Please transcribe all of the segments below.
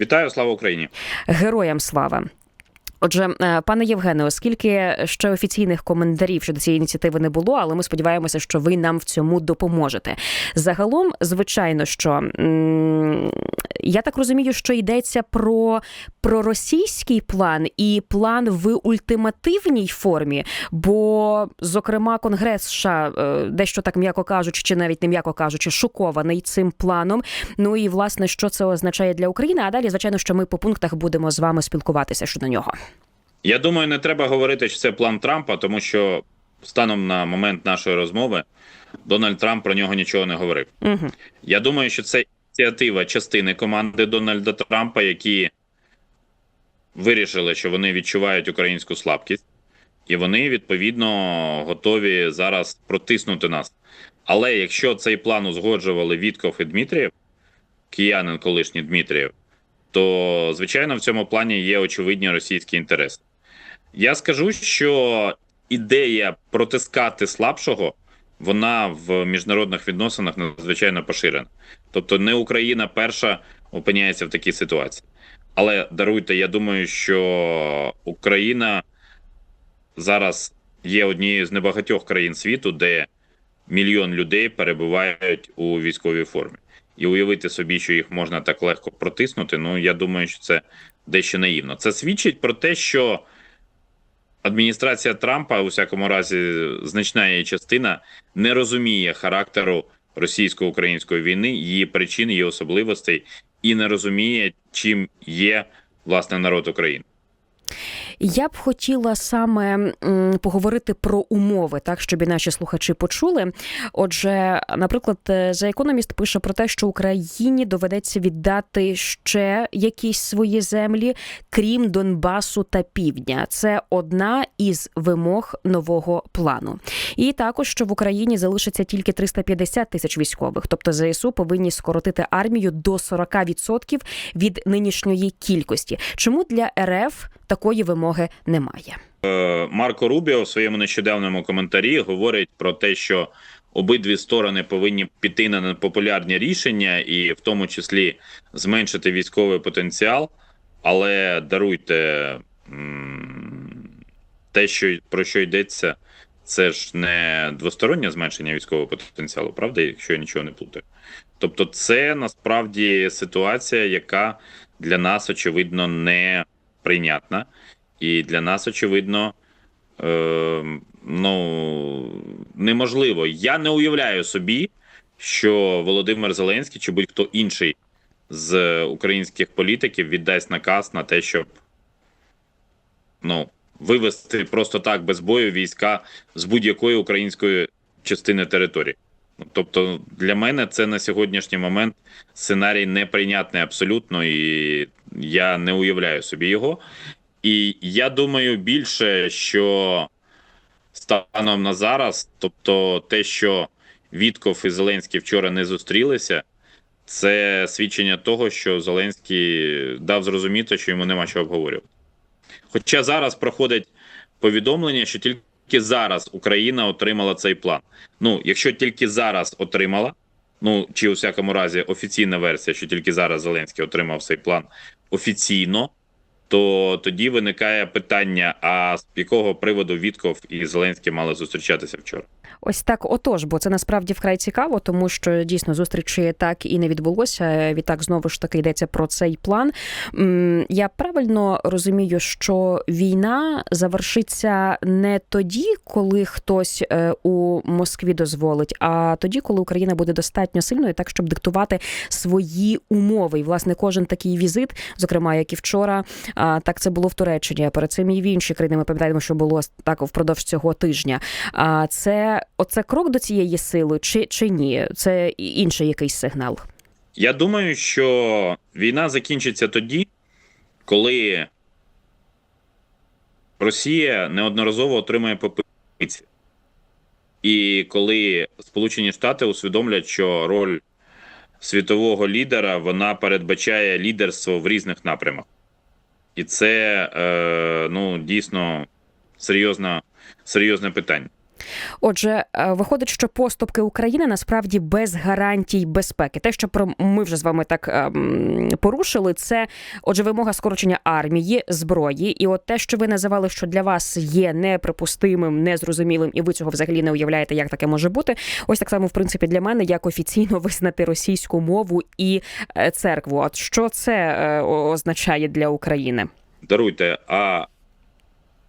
Вітаю, слава Україні! Героям слава. Отже, е, пане Євгене, оскільки ще офіційних коментарів щодо цієї ініціативи не було, але ми сподіваємося, що ви нам в цьому допоможете. Загалом, звичайно, що я так розумію, що йдеться про, російський план і план в ультимативній формі. Бо, зокрема, Конгрес США, е, дещо так м'яко кажучи, чи навіть не м'яко кажучи, шокований цим планом. Ну і власне, що це означає для України? А далі, звичайно, що ми по пунктах будемо з вами спілкуватися щодо нього. Я думаю, не треба говорити, що це план Трампа, тому що станом на момент нашої розмови Дональд Трамп про нього нічого не говорив. Угу. Я думаю, що це ініціатива частини команди Дональда Трампа, які вирішили, що вони відчувають українську слабкість, і вони відповідно готові зараз протиснути нас. Але якщо цей план узгоджували Вітков і Дмитрієв, киянин колишній Дмитрієв, то звичайно в цьому плані є очевидні російські інтереси. Я скажу, що ідея протискати слабшого вона в міжнародних відносинах надзвичайно поширена. Тобто, не Україна перша опиняється в такій ситуації. Але даруйте, я думаю, що Україна зараз є однією з небагатьох країн світу, де мільйон людей перебувають у військовій формі. І уявити собі, що їх можна так легко протиснути. Ну я думаю, що це дещо наївно. Це свідчить про те, що адміністрація Трампа, у всякому разі, значна її частина не розуміє характеру російсько-української війни, її причин, її особливостей, і не розуміє, чим є власне народ України. Я б хотіла саме поговорити про умови, так щоб і наші слухачі почули. Отже, наприклад, е, за економіст пише про те, що Україні доведеться віддати ще якісь свої землі, крім Донбасу та Півдня. Це одна із вимог нового плану. І також що в Україні залишиться тільки 350 тисяч військових, тобто ЗСУ повинні скоротити армію до 40% від нинішньої кількості. Чому для РФ такої вимоги немає? Е, Марко Рубіо в своєму нещодавньому коментарі говорить про те, що обидві сторони повинні піти на непопулярні рішення, і в тому числі зменшити військовий потенціал. Але даруйте те, що про що йдеться, це ж не двостороннє зменшення військового потенціалу, правда, якщо я нічого не плутаю. Тобто, це насправді ситуація, яка для нас очевидно не прийнятна, і для нас очевидно. Е, ну неможливо. Я не уявляю собі, що Володимир Зеленський чи будь-хто інший з українських політиків віддасть наказ на те, щоб ну, вивести просто так без бою війська з будь-якої української частини території. Ну, Тобто, для мене це на сьогоднішній момент сценарій неприйнятний абсолютно, і я не уявляю собі його. І я думаю більше, що станом на зараз, тобто те, що Вітков і Зеленський вчора не зустрілися, це свідчення того, що Зеленський дав зрозуміти, що йому нема що обговорювати. Хоча зараз проходить повідомлення, що тільки зараз Україна отримала цей план. Ну, якщо тільки зараз отримала, ну чи у всякому разі офіційна версія, що тільки зараз Зеленський отримав цей план офіційно, то тоді виникає питання: а з якого приводу Вітков і Зеленський мали зустрічатися вчора? Ось так, отож, бо це насправді вкрай цікаво, тому що дійсно зустрічі так і не відбулося. Відтак знову ж таки йдеться про цей план. Я правильно розумію, що війна завершиться не тоді, коли хтось е, у Москві дозволить, а тоді, коли Україна буде достатньо сильною, так щоб диктувати свої умови. І власне кожен такий візит, зокрема як і вчора, так це було в Туреччині. а Перед цим і в інші країни. Ми пам'ятаємо, що було так впродовж цього тижня. А це оце крок до цієї сили, чи, чи ні? Це інший якийсь сигнал. Я думаю, що війна закінчиться тоді, коли Росія неодноразово отримає попиці. І коли Сполучені Штати усвідомлять, що роль світового лідера вона передбачає лідерство в різних напрямах. І це е, ну, дійсно серйозна, серйозне питання. Отже, е, виходить, що поступки України насправді без гарантій безпеки. Те, що про ми вже з вами так ем, порушили, це отже, вимога скорочення армії, зброї, і от те, що ви називали, що для вас є неприпустимим, незрозумілим, і ви цього взагалі не уявляєте, як таке може бути. Ось так само, в принципі, для мене як офіційно визнати російську мову і е, церкву. От що це е, означає для України? Даруйте, а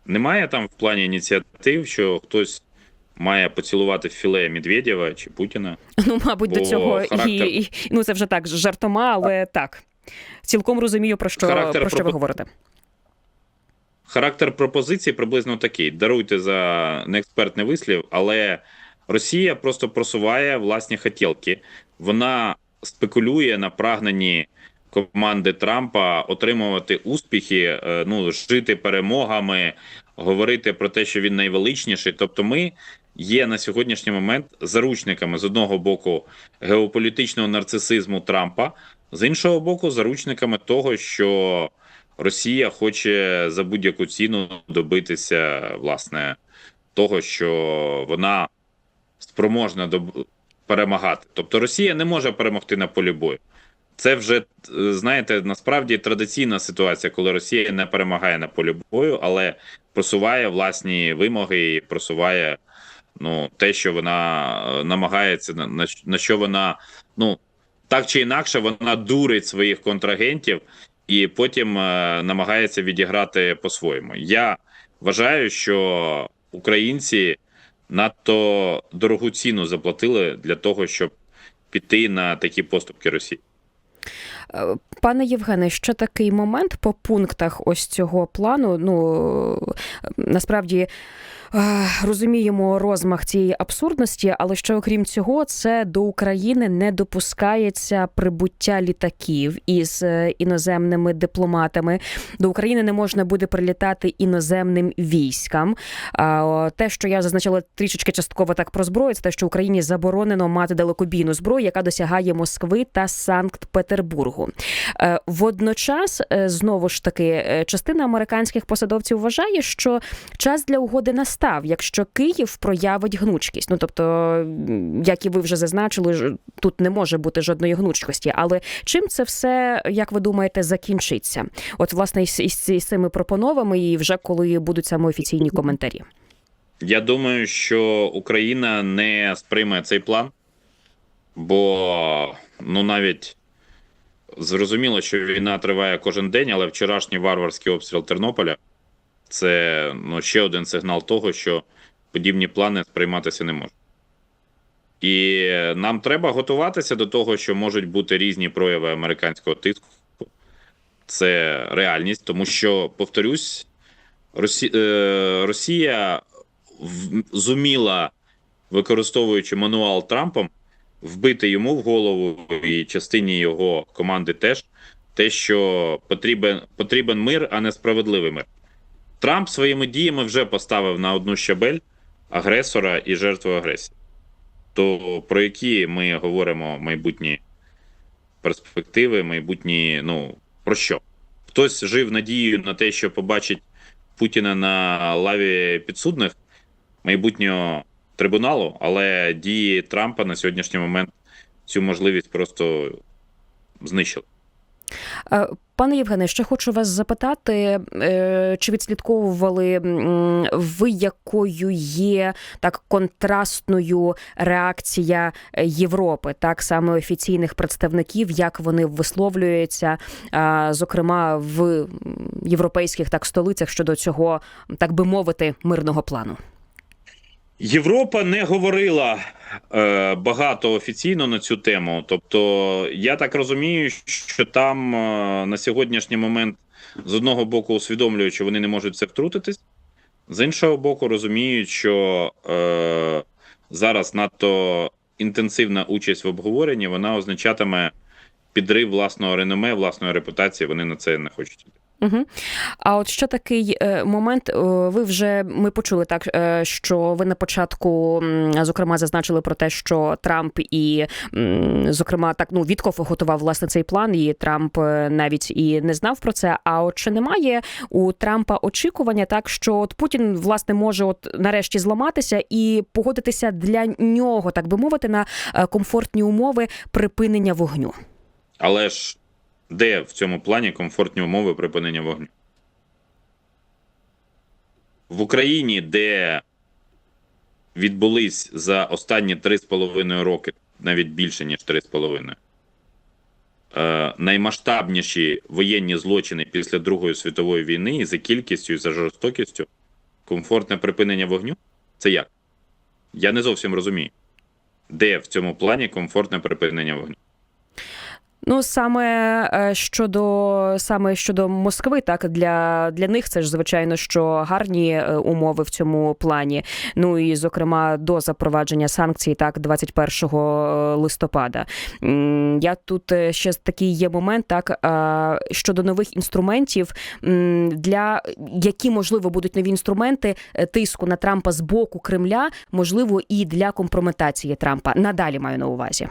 немає там в плані ініціатив, що хтось має поцілувати філе Медведєва чи Путіна? Ну, мабуть, до цього характер- і, і ну це вже так жартома, але так. Цілком розумію, про що, Характер про що ви говорите. Характер пропозиції приблизно такий. Даруйте за неекспертний вислів, але Росія просто просуває власні хотілки. Вона спекулює на прагненні команди Трампа отримувати успіхи, е, ну жити перемогами, говорити про те, що він найвеличніший. Тобто, ми є на сьогоднішній момент заручниками з одного боку геополітичного нарцисизму Трампа, з іншого боку, заручниками того, що Росія хоче за будь-яку ціну добитися власне того, що вона спроможна доб... перемагати. Тобто Росія не може перемогти на полі бою. Це вже е, знаєте, насправді традиційна ситуація, коли Росія не перемагає на полі бою, але просуває власні вимоги і просуває ну те, що вона е, намагається на, на, що вона ну так чи інакше вона дурить своїх контрагентів і потім е, намагається відіграти по-своєму. Я вважаю, що українці надто дорогу ціну заплатили для того, щоб піти на такі поступки Росії. Е, Пане Євгене, ще такий момент по пунктах ось цього плану. Ну е, насправді. Е, Розуміємо розмах цієї абсурдності, але ще окрім цього, це до України не допускається прибуття літаків із е, іноземними дипломатами. До України не можна буде прилітати іноземним військам. Те, що я зазначила трішечки частково так про зброю, це те, що Україні заборонено мати далекобійну зброю, яка досягає Москви та Санкт-Петербургу. Е, Водночас, знову ж таки, частина американських посадовців вважає, що час для угоди настав, якщо Київ проявить гнучкість. Ну тобто, як і ви вже зазначили, тут не може бути жодної гнучкості. Але чим це все, як ви думаєте, закінчиться? От власне із цими пропоновами, і вже коли будуть саме офіційні коментарі. Я думаю, що Україна не сприйме цей план, бо ну навіть зрозуміло, що війна триває кожен день, але вчорашній варварський обстріл Тернополя це ну, ще один сигнал того, що подібні плани сприйматися не можуть. І нам треба готуватися до того, що можуть бути різні прояви американського тиску. Це реальність, тому що, повторюсь, Росі... е, Росія зуміла, використовуючи мануал Трампом, вбити йому в голову і частині його команди теж те, що потрібен, потрібен мир, а не справедливий мир. Трамп своїми діями вже поставив на одну щабель агресора і жертву агресії. То про які ми говоримо майбутні перспективи, майбутні, ну про що? Хтось жив надією на те, що побачить Путіна на лаві підсудних майбутнього трибуналу, але дії Трампа на сьогоднішній момент цю можливість просто знищили. Е, Пане Євгене, ще хочу вас запитати, е, чи відслідковували ви, якою є так контрастною реакція е, Європи, так саме офіційних представників, як вони висловлюються, зокрема в європейських так столицях щодо цього, так би мовити, мирного плану? Європа не говорила е, багато офіційно на цю тему. Тобто, я так розумію, що там е, на сьогоднішній момент з одного боку усвідомлюють, що вони не можуть це втрутитись, з іншого боку, розуміють, що е, зараз надто інтенсивна участь в обговоренні вона означатиме підрив власного реноме, власної репутації. Вони на це не хочуть. Угу. А от що такий е, момент? е, Ви вже ми почули так, е, що ви на початку зокрема зазначили про те, що Трамп і зокрема так ну Вітков готував власне цей план, і Трамп навіть і не знав про це. А от чи немає у Трампа очікування, так що от Путін власне може от нарешті зламатися і погодитися для нього, так би мовити, на комфортні умови припинення вогню? Але ж де в цьому плані комфортні умови припинення вогню? В Україні, де відбулись за останні 3,5 роки, навіть більше, ніж 3,5, е, наймасштабніші воєнні злочини після Другої світової війни і за кількістю, і за жорстокістю, комфортне припинення вогню? Це як? Я не зовсім розумію. Де в цьому плані комфортне припинення вогню? Ну саме е, щодо саме щодо Москви, так для, для них це ж звичайно що гарні е, умови в цьому плані. Ну і зокрема до запровадження санкцій, так 21 листопада. Я тут е, ще такий є момент, так е, щодо нових інструментів, для які можливо будуть нові інструменти е, тиску на Трампа з боку Кремля, можливо, і для компрометації Трампа. Надалі маю на увазі.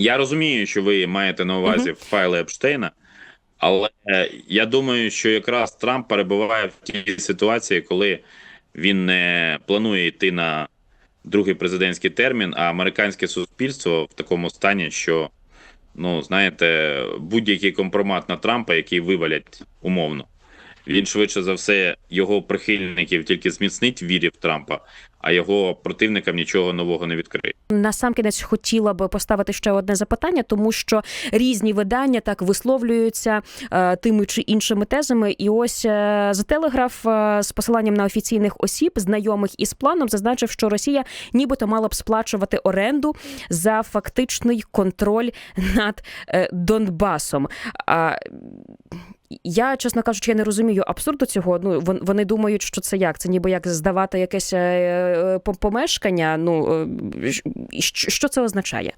Я розумію, що ви маєте на увазі файли Епштейна, але я думаю, що якраз Трамп перебуває в тій ситуації, коли він не планує йти на другий президентський термін, а американське суспільство в такому стані, що, ну, знаєте, будь-який компромат на Трампа, який вивалять умовно, він швидше за все його прихильників тільки зміцнить вірі в Трампа, а його противникам нічого нового не відкриє. Насамкінець хотіла би поставити ще одне запитання, тому що різні видання так висловлюються е, тими чи іншими тезами. І ось е, за телеграф е, з посиланням на офіційних осіб, знайомих із планом, зазначив, що Росія нібито мала б сплачувати оренду за фактичний контроль над е, Донбасом. А я, чесно кажучи, я не розумію абсурду цього. Ну вон- вони думають, що це як? Це ніби як здавати якесь е, помешкання. Ну е, що це означає?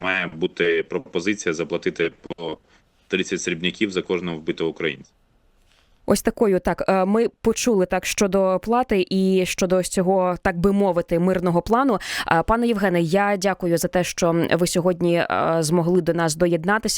має бути пропозиція заплатити по 30 срібняків за кожного вбитого українця. Ось такою так е, ми почули так щодо плати і щодо ось цього, так би мовити, мирного плану. Пане Євгене, я дякую за те, що ви сьогодні е, змогли до нас доєднатися.